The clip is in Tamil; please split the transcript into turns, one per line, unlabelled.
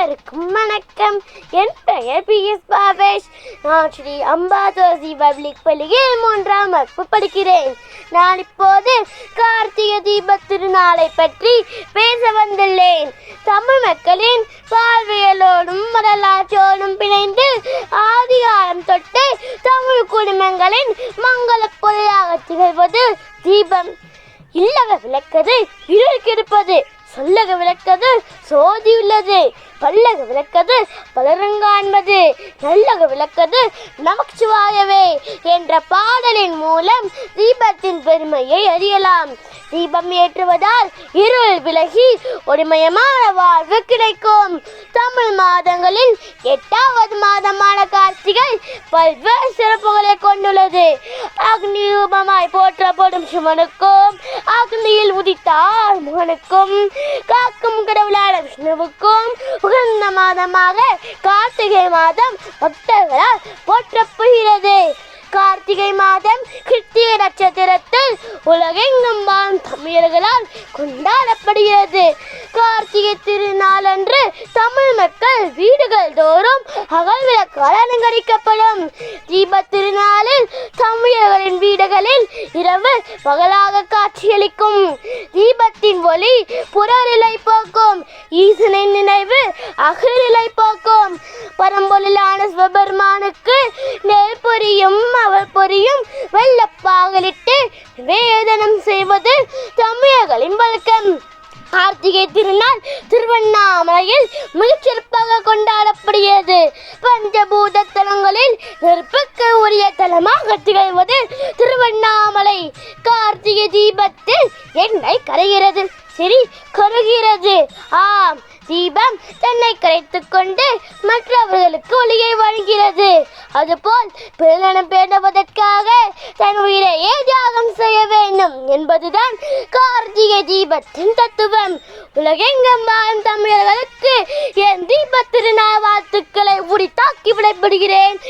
அனைவருக்கும் வணக்கம். என் பெயர் பி எஸ் பாவேஷ் நான் ஸ்ரீ அம்பாதோசி பப்ளிக் பள்ளியில் மூன்றாம் வகுப்பு படிக்கிறேன். நான் இப்போது கார்த்திகை தீப திருநாளை பற்றி பேச வந்துள்ளேன். தமிழ் மக்களின் பார்வையலோடும் வரலாற்றோடும் பிணைந்து ஆதிகாலம் தொட்டு தமிழ் குடும்பங்களின் மங்கள பொருளாக திகழ்வது தீபம். இல்லக விளக்கது இருள் சொல்லக விளக்கது சோதி உள்ளது. பல்லக விளக்கது பலருங்காண்பது நல்லக விளக்கது நமச்சிவாயவே என்ற பாடலின் மூலம் தீபத்தின் பெருமையை அறியலாம். தீபம் ஏற்றுவதால் இருள் விலகி ஒளிமயமான வாழ்வு கிடைக்கும். தமிழ் மாதங்களில் எட்டாவது மாதமான கார்த்திகை பல்வேறு சிறப்புகளை கொண்டுள்ளது. அக்னி ரூபமாய் போற்றப்படும் சிவனுக்கும் அக்னியில் உதித்தார் முகனுக்கும் காக்கும் கடவுளான விஷ்ணுவுக்கும் உகந்த மாதமாக கார்த்திகை மாதம் பக்தர்களால் போற்றப்படுகிறது. கார்த்திகை மாதம் கிருத்திகை நட்சத்திரத்தில் உலகெங்கும் வாழும் தமிழர்களால் கொண்டாடப்படுகிறது. கார்த்திகை திருநாள் அன்று தமிழ் மக்கள் வீடுகள் தோறும் அகல் விளக்கால் அலங்கரிக்கப்படும் தீப திருநாளில் தமிழர்களின் வீடுகளில் இரவு பகலாக காட்சியளிக்கும். தீபத்தின் ஒளி புறரில் போக்கும் ஈசனின் நினைவு அகநிலை போக்கும் பரம்பொருளான சிவபெருமானுக்கு நெல் பொரியும் அவள் பொரியும் வெள்ளப்பாகலிட்டு வேதனம் செய்வது தமிழர்களின் வழக்கம். கார்த்திகை திருநாள் திருவண்ணாமலையில் மிகச்சிறப்பாக கொண்டாடப்படுகிறது. பஞ்சபூத தலங்களில் நெருப்புக்கு உரிய தலமாக திகழ்வது திருவண்ணாமலை. கார்த்திகை தீபத்தில் எண்ணெய் கரைகிறது சரி கருகிறது. தீபம் தன்னை கரைத்துக் கொண்டு மற்றவர்களுக்கு ஒளியை வழங்குகிறது. அதுபோல் பிறநலம் பேணுவதற்காக தன் உயிரையே தியாகம் செய்ய வேண்டும் என்பதுதான் கார்த்திகை தீபத்தின் தத்துவம். உலகெங்கும் வாழும் தமிழர்களுக்கு என் தீப திருநாள் வாழ்த்துக்களை உரித்தாக்கி விடைபெறுகிறேன். நன்றி